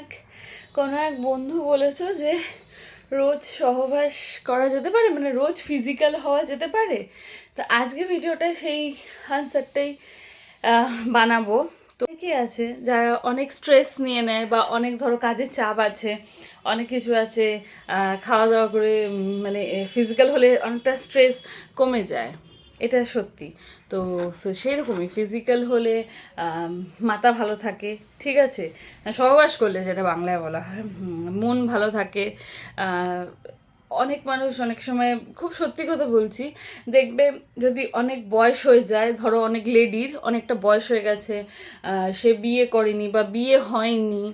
এক, কোনো এক বন্ধু বলেছ যে রোজ সহবাস করা যেতে পারে? মানে রোজ ফিজিক্যাল হওয়া যেতে পারে? তো আজকে ভিডিওটা সেই আনসারটাই বানাবো। তো কি আছে যারা অনেক স্ট্রেস নিয়ে নেয় বা অনেক ধরো কাজের চাপ আছে, অনেক কিছু আছে খাওয়া দাওয়া করে মানে ফিজিক্যাল হলে অনেকটা স্ট্রেস কমে যায়। এটা সত্যি। তো সেরকমই ফিজিক্যাল হলে মাথা ভালো থাকে, ঠিক আছে? সহবাস করলে যেটা বাংলায় বলা হয় মন ভালো থাকে। অনেক মানুষ অনেক সময়, খুব সত্যি কথা বলছি, দেখবে যদি অনেক বয়স হয়ে যায়, ধরো অনেক লেডির, অনেকটা বয়স হয়ে গেছে সে বিয়ে করেনি বা বিয়ে হয়নি,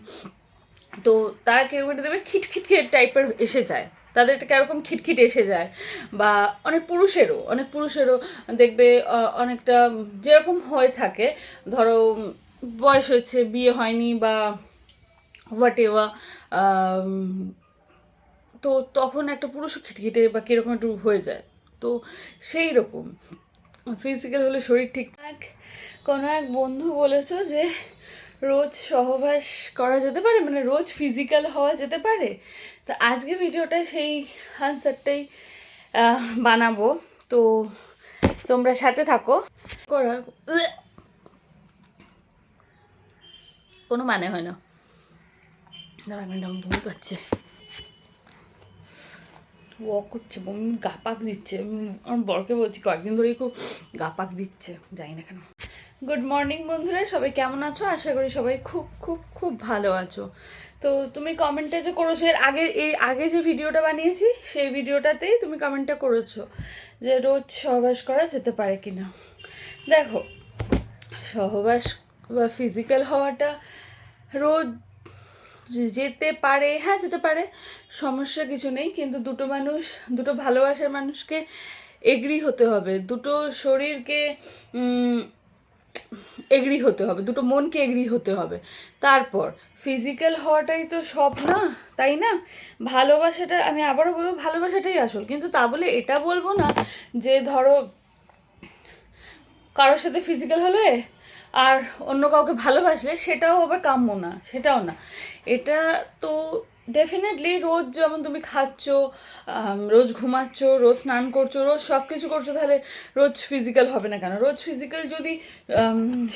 তো তারা কেউ একটা দেবে খিটখিটখিট টাইপের এসে যায়। তাদের একটা কেরকম খিটখিট এসে যায়। বা অনেক পুরুষেরও অনেক পুরুষেরও দেখবে অনেকটা যেরকম হয়ে থাকে, ধরো বয়স হয়েছে, বিয়ে হয়নি বা হোয়াট এভার তো তখন একটা পুরুষও খিটখিটে বা কীরকম একটু হয়ে যায়। তো সেই রকম। ফিজিক্যাল হলে শরীর ঠিকঠাক কোনো এক বন্ধু বলেছ যে রোজ সহবাস করা যেতে পারে? মানে রোজ ফিজিক্যাল হওয়া যেতে পারে? তো আজকে ভিডিওটা সেই আনসারটাই বানাবো। তো তোমরা সাথে থাকো। কোনো মানে হয় না। দাঁড়া আমি বমি পাচ্ছে। ওয়াক করছে, বমি, গা পাক দিচ্ছে। আমার বরকে বলছি, কয়েকদিন ধরেই খুব গা পাক দিচ্ছে, জানি না কেন। গুড মর্নিং বন্ধুরা, সবাই কেমন আছো? আশা করি সবাই খুব খুব খুব ভালো আছো। তো তুমি কমেন্টে যে করেছ, এর আগে এই আগে যে ভিডিওটা বানিয়েছি, সেই ভিডিওটাতেই তুমি কমেন্টটা করেছ যে রোজ সহবাস করা যেতে পারে কি না দেখো, সহবাস বা ফিজিক্যাল হওয়াটা রোজ যেতে পারে হ্যাঁ যেতে পারে, সমস্যা কিছু নেই, কিন্তু দুটো মানুষ, দুটো ভালোবাসার মানুষকে এগ্রি হতে হবে। দুটো শরীরকে এগ্রি হতে হবে, দুটো মনকে এগ্রি হতে হবে। তারপর ফিজিক্যাল হওয়াটাই তো সব না, তাই না? ভালোবাসাটা, আমি আবারও বলব, ভালোবাসাটাই আসল। কিন্তু তা বলে এটা বলব না যে ধরো, কারোর সাথে ফিজিক্যাল হলে আর অন্য কাউকে ভালোবাসলে সেটাও আবার কাম্য না, সেটাও না। এটা তো ডেফিনেটলি রোজ যেমন তুমি খাচ্ছ রোজ ঘুমাচ্ছ, রোজ স্নান করছ, রোজ সব কিছু করছ, তাহলে রোজ ফিজিক্যাল হবে না কেন? রোজ ফিজিক্যাল যদি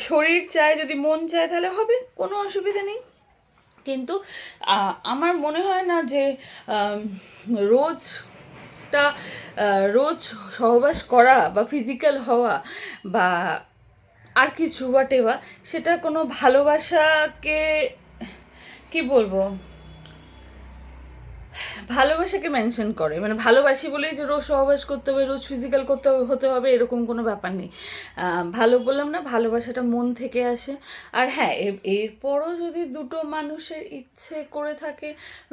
শরীর চায়, যদি মন চায়, তাহলে হবে, কোনো অসুবিধা নেই। কিন্তু আমার মনে হয় না যে রোজটা রোজ সহবাস করা বা ফিজিক্যাল হওয়া বা আর কিছু হোয়াট এভার সেটা কোনো ভালোবাসাকে, কি বলব? ভালোবাসাকে মেনশন করে। মানে ভালোবাসি বলেই যে রোজ সহবাস করতে হবে, রোজ ফিজিক্যাল করতে হবে, হতে হবে, এরকম কোনো ব্যাপার নেই। ভালো বললাম না, ভালোবাসাটা মন থেকে আসে। আর হ্যাঁ এরপরও যদি দুটো মানুষের ইচ্ছে করে থাকে,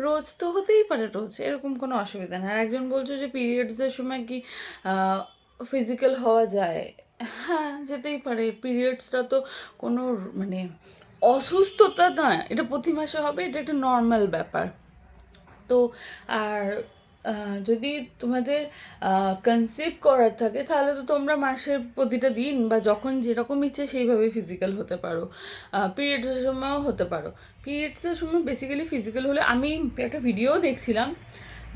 রোজ তো হতেই পারে রোজ, এরকম কোনো অসুবিধা নেই। আর একজন বলছো যে পিরিয়ডসের সময় কি ফিজিক্যাল হওয়া যায়? হ্যাঁ যেতেই পারে। পিরিয়ডসটা তো কোনো মানে অসুস্থতা নয় এটা প্রতি মাসে হবে, এটা একটা নর্মাল ব্যাপার। তো আর যদি তোমাদের কনসিভ করার থাকে, তাহলে তো তোমরা মাসের প্রতিটা দিন বা যখন যেরকম ইচ্ছে সেইভাবে ফিজিক্যাল হতে পারো। পিরিয়ডসের সময়ও হতে পারো। পিরিয়ডসের সময় বেসিক্যালি ফিজিক্যাল হলে আমি একটা ভিডিও দেখছিলাম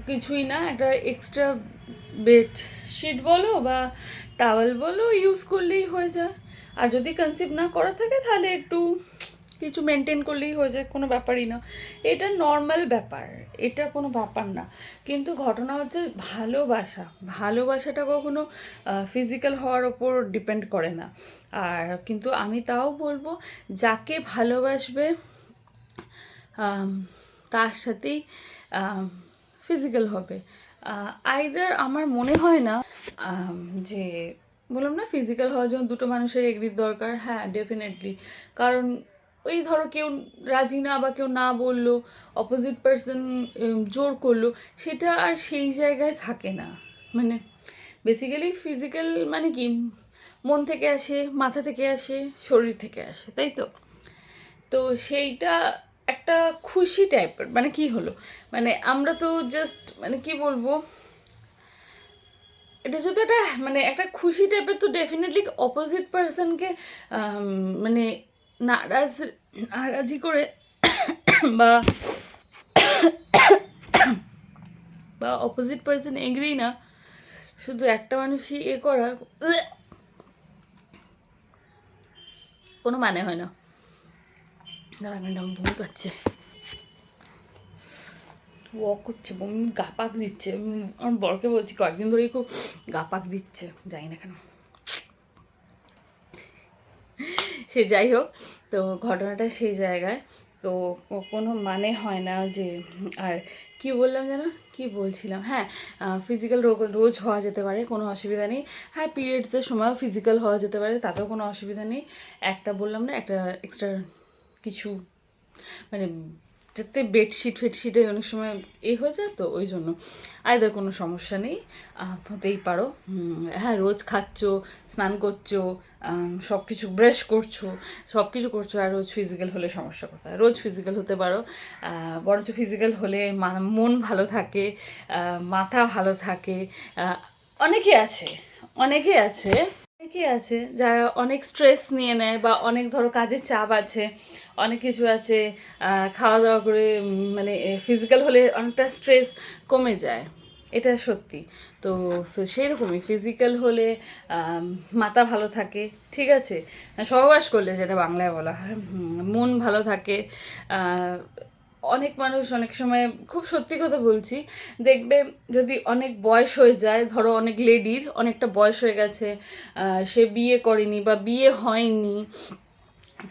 কিছুই না, একটা এক্সট্রা বেড শিট বলো বা টাওয়েল বলো ইউজ করলেই হয়ে যায়। আর যদি কনসিভ না করা থাকে তাহলে একটু কিছু মেনটেন করলেই হয়ে যায়, কোনো ব্যাপারই না। এটা নর্মাল ব্যাপার, এটা কোনো ব্যাপার না। কিন্তু ঘটনা হচ্ছে ভালোবাসা, ভালোবাসাটা কখনো ফিজিক্যাল হওয়ার ওপর ডিপেন্ড করে না। আর কিন্তু আমি তাও বলব, যাকে ভালোবাসবে তার সাথেই ফিজিক্যাল হবে। আইদার আমার মনে হয় না যে বললাম না ফিজিক্যাল হওয়ার জন্য দুটো মানুষের এগ্রির দরকার হ্যাঁ ডেফিনেটলি কারণ ওই ধরো কেউ রাজি না বা কেউ না বলল অপোজিট পার্সন জোর করল, সেটা আর সেই জায়গায় থাকে না। মানে বেসিক্যালি ফিজিক্যাল মানে কি? মন থেকে আসে, মাথা থেকে আসে, শরীর থেকে আসে, তাই তো? তো সেইটা একটা খুশি টাইপের মানে কি হলো? মানে আমরা তো জাস্ট মানে কি বলব? এটা যদি একটা মানে একটা খুশি টাইপের তো ডেফিনেটলি অপোজিট পার্সনকে মানে নারাজ, নারাজি করে বা বা অপোজিট পার্সন এগ্রি না, শুধু একটা মানুষই এ করার কোনো মানে হয় না। দাঁড়া ম্যাডাম বমি পাচ্ছে। ওয়াক করছে, বমি গাপাক দিচ্ছে। আমার বরকে বলছি, কয়েকদিন ধরেই খুব গাপাক দিচ্ছে যাই না কেন। সে যাই হোক, তো ঘটনাটা সেই জায়গায়। তো কোনো মানে হয় না যে, আর কি বললাম যেন? কি বলছিলাম? হ্যাঁ ফিজিক্যাল রোগ, রোজ হওয়া যেতে পারে, কোনো অসুবিধা নেই। হ্যাঁ পিরিয়ডসের সময়ও ফিজিক্যাল হওয়া যেতে পারে, তাতেও কোনো অসুবিধা নেই। একটা বললাম না, একটা এক্সট্রা কিছু মানে যাতে বেডশিট ফেডশিটে অনেক সময় এ হয়ে যায় তো ওই জন্য। আয়দার কোনো সমস্যা নেই হতেই পারো। হ্যাঁ রোজ খাচ্ছো, স্নান করছ সব কিছু ব্রাশ করছ সব কিছু করছ, আর রোজ ফিজিক্যাল হলে সমস্যা কোথায়? রোজ ফিজিক্যাল হতে পারো। বরঞ্চ ফিজিক্যাল হলে মন ভালো থাকে মাথা ভালো থাকে অনেকে আছে অনেকে আছে অনেকে আছে যারা অনেক স্ট্রেস নিয়ে নেয় বা অনেক ধরো কাজের চাপ আছে, অনেক কিছু আছে খাওয়া দাওয়া করে মানে ফিজিক্যাল হলে অনেকটা স্ট্রেস কমে যায়, এটা সত্যি। তো, ফি- সেই রকমই ফিজিক্যাল হলে মাথা ভালো থাকে, ঠিক আছে? সহবাস করলে যেটা বাংলায় বলা হয় মন ভালো থাকে অনেক মানুষ অনেক সময় খুব সত্যি কথা বলছি, দেখবে যদি অনেক বয়স হয়ে যায়, ধরো অনেক লেডির অনেকটা বয়স হয়ে গেছে সে বিয়ে করেনি বা বিয়ে হয়নি,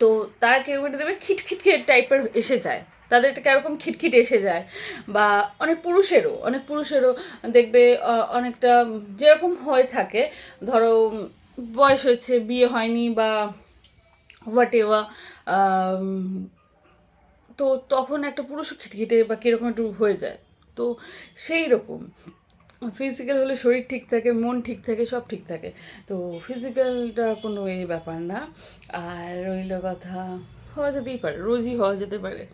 তো তারা কেউ দেবে খিটখিটকে টাইপের এসে যায়। তাদের একটা কেরকম খিটখিট এসে যায়? বা অনেক পুরুষেরও অনেক পুরুষেরও দেখবে অনেকটা যেরকম হয়ে থাকে, ধরো বয়স হয়েছে, বিয়ে হয়নি বা হোয়াট এভার তো তখন একটা পুরুষ খিটখিটে বা কীরকম একটু হয়ে যায়। তো সেই রকম। ফিজিক্যাল হলে শরীর ঠিক থাকে, মন ঠিক থাকে, সব ঠিক থাকে। তো ফিজিক্যালটা কোনো এই ব্যাপার না। আর রইল কথা, হওয়া যেতেই পারে, রোজই হওয়া যেতে পারে।